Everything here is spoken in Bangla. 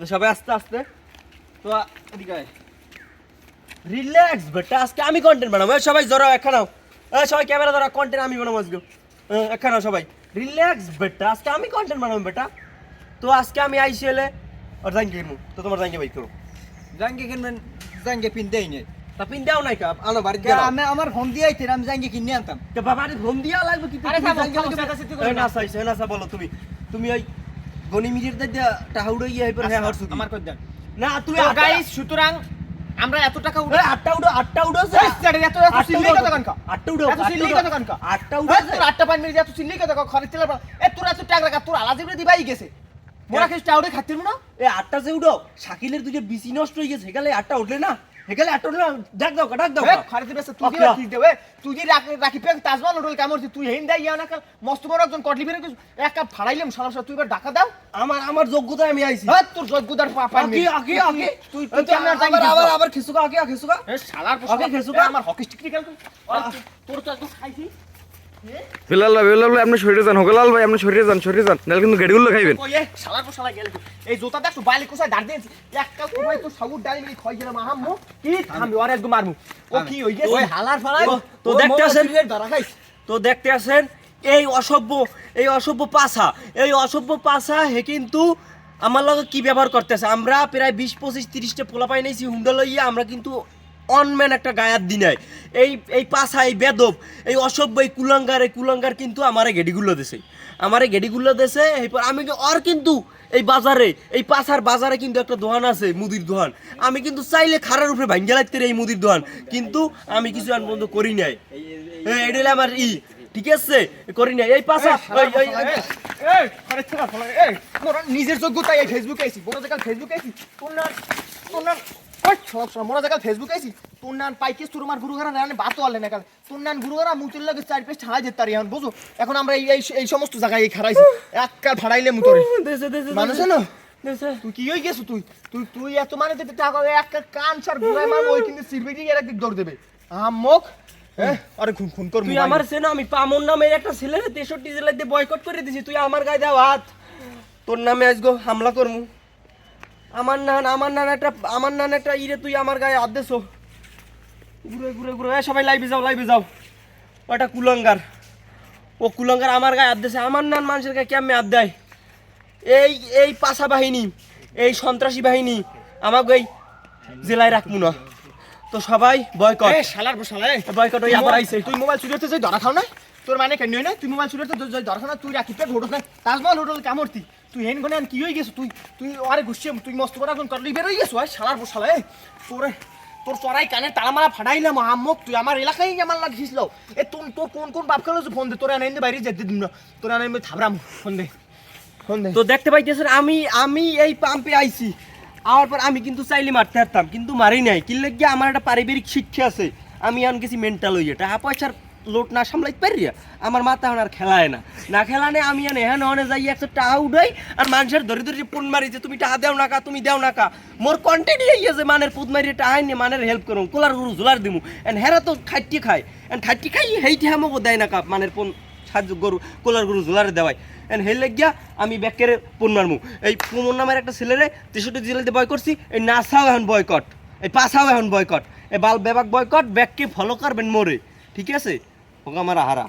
তো সবাই আস্তে আস্তে। তো এদিকে রিল্যাক্স বেটা আজকে আমি কন্টেন্ট বানাবো। সবাই জড়াও এখানেও এই সবাই ক্যামেরা ধরা কন্টেন্ট আমি বানাবো আজকে। এখানেও সবাই। রিল্যাক্স বেটা আজকে আমি কন্টেন্ট বানাবো বেটা। তো আজকে আমি আইসি এলে আর জাঙ্গি কিনবো। তো তোমার জাঙ্গি বাইক করো। জাঙ্গি কিনবেন জাঙ্গি পিনতেই নেই তা পিন দাও নাই কাপ আনো বাড়িতে কে দাও আমি আমার ফোন দিয়ে আইতে আমি জাঙ্গি কিনে আনতাম। তো বাবার ফোন দিয়া লাগবে কি? আরে না। না না সা বলো তুমি। তুমি ওই গনি ইয়ে হইপর হ্যাঁ আমার কই দেন? না তুমি তো আটটা- গাইস সুতরাং আমরা এত টাকা এই আটটা উঠো আটটা স্যার, এত এত সিল্লি কত কানকা আটটা উঠো এত সিল্লি কত কানকা আটটা এই, তোর আটটা পান মেরে এত সিল্লি কত তেল এ তোর এত টাকা রাখা তোর আলাদা করে দিবাই গেছে। মোরা খেস টাউডে খাতির না? এই আটটা যে উঠো শাকিলের দুটো বিসি নষ্ট হয়ে গেছে হেকালে আটটা উঠলে না? হেকালে আটটা উঠলে না, ডাক দাও ডাক দাও খারে দিবে তুই। দিবা দেবে তুই যে রাখি পে তাজমহল হোটেল কামর তুই হেন দাই ইয়া না কাল মস্ত বড় একজন কটলি বেরে এক কাপ ফাড়াইলাম সারা তুই এবার ডাকা দাও। আমার আমার যোগ্যতা আমি আইছি। হ্যাঁ তোর যোগ্যতার পাপা আমি আগে আগে তুই তুই তো আবার আবার আবার খিসুকা আগে খিসুকা। এ শালার পোশাক। খিসুকা। আমার হকি স্টিক নিকাল তুই তোর তো একদম খাইছি বেলাল ভাই বেলাল ভাই আপনি শরীরে যান। হোকেলাল ভাই আপনি শরীরে যান শরীরে যান। নাহলে কিন্তু গাড়িগুলো খাইবেন। শালার পোশালা গেল এই জুতা দেখ তুই বাইলে কোসায় দাঁড় দিয়েছি এক তো সাগুর ডালি মিলি খই গেলাম আহাম্মু। কি থামবি ওরে একদম মারমু। ও কি হই গেছে? ওই হালার ফালাই তো- তো দেখতে আসেন। তো দেখতে আসেন এই অসভ্য এই অসভ্য পাছা এই অসভ্য পাছা হে কিন্তু আমার লগে কি ব্যবহার করতেছে? আমরা প্রায় বিশ পঁচিশ তিরিশটা পোলা পাই নিয়েছি হুন্ডা লইয়া আমরা কিন্তু অনম্যান একটা গায়ার দিনাই এই এই পাছা এই বেদব এই অসভ্য এই কুলাঙ্গার এই কুলাঙ্গার কিন্তু আমারে গেডিগুলো দেছে। আমারে গেডিগুলো দেছে এরপর আমি আর কিন্তু এই বাজারে এই পাছার বাজারে কিন্তু একটা দোকান আছে মুদির দোকান আমি কিন্তু চাইলে খারার উপরে ভাঙ্গা লাগতে এই মুদির দোকান কিন্তু আমি কিছু আন পর্যন্ত করি নাই। এটা আমার ই ঠিক আছে? করি নাই। এই পাশা নিজের যোগ্যতা এই ফেসবুকে আইছি বড় জায়গা ফেসবুকে আইছি। তোর না তোর না ওই সব সব জায়গা ফেসবুকে আইছি। তোর নান পাইকিস তোর আমার গুরুগারা না বাতো আলে না কাল। তোর নান গুরুগারা মুতির লাগে চার পেজ ছাড়াই যেতে পারি এখন বুঝো এখন আমরা এই এই- এই সমস্ত জায়গায় এই খারাইছি এক কাল ভাড়াইলে মুতরে। দেশে দেশে মানুষ না? তুই কি হয়ে গেছো তুই? তুই তুই এত মানে দিতে টাকা এক কান সার ঘুরাই মারবো ওই কিন্তু সিরবে দিয়ে এর একদিক দৌড় দেবে। হ্যাঁ? আরে খুন খুন কর তুই আমার সেনা আমি পামন নামের একটা ছেলের তেষট্টি জেলায় দিয়ে বয়কট করে দিছি তুই আমার গায়ে দাও হাত। তোর নামে আজগো হামলা করমু। আমার নান আমার নান একটা আমার নান একটা ইরে তুই আমার গায়ে হাত দেছো ঘুরে ঘুরে ঘুরে। এ সবাই লাইভে যাও লাইভে যাও। ওটা কুলঙ্গার। ও কুলঙ্গার আমার গায়ে হাত দিছে আমার নান মানুষের গায়ে কেমনে হাত দেয়? এই এই পাশা বাহিনী এই সন্ত্রাসী বাহিনী আমাকে এই জেলায় রাখব না। তো সবাই বয়কট শালার বয়কট হয়ে আবার মোবাইল আইছে। তুই মোবাইল চুরি হতে যাই ধরা খাও না। তোর মানে কেন না তুই মোবাইল যাই ধরা খাও না তুই রাখি পে ঘোড়ো না। তাজমহল হোটেল কামড়তি তুই হেন গনে কি হয়ে গেছো? তুই তুই আরে গুছিয়ে তুই মস্ত বড় এখন করলি বের হয়ে গেছ? আয়, শালার বসালা এ তোরে তোর চড়াই কানে তালামালা ফাটাইলাম আম্মক তুই আমার এলাকায় আমার লাগিছিল এ তোর তোর কোন কোন বাপ খেলো ফোন দে, তোর এনে বাইরে যেতে দিন তোর এনে থাবরাম ফোন দে ফোন দে। তো দেখতে পাইতেছেন, আমি আমি এই পাম্পে আইছি। আমার পর আমি কিন্তু চাইলে মারতে পারতাম, কিন্তু মারি নাই। কি লাগিয়ে আমার একটা পারিবারিক শিক্ষা আছে। আমি আন গেছি মেন্টাল হইয়া টাকা পয়সার লোট না সামলাইতে পারি? আমার মাথা আর খেলায় না। না খেলানে আমি আনে হ্যাঁ নহনে যাই একটা টাকা উঠাই আর মানুষের ধরে ধরে পুন মারি যে তুমি টাকা দেও নাকা তুমি দেও নাকা মোর কন্টেন্ট এই যে মানের পুত মারি টাকা নিয়ে মানের হেল্প করুন কোলার গরু জোলার দিমু। এন্ড হেরা তো খাইটি খায়। এন্ড খাইটি খাই, হেইটি হামকো দেয় না কাপ মানের পুন সাহায্য গরু, কোলার গরু জোলারে দেওয়াই এন্ড হেল লাগিয়া আমি ব্যাকের পুন মারমু। এই পুমন নামের একটা ছেলেরে তেষট্টি জেলাতে বয় করছি, এই নাসাও এখন বয়কট এই পাশাও এখন বয়কট এই বাল বেবাক বয়কট ব্যাককে ফলো করবেন মোরে, ঠিক আছে? হোক আমার হারা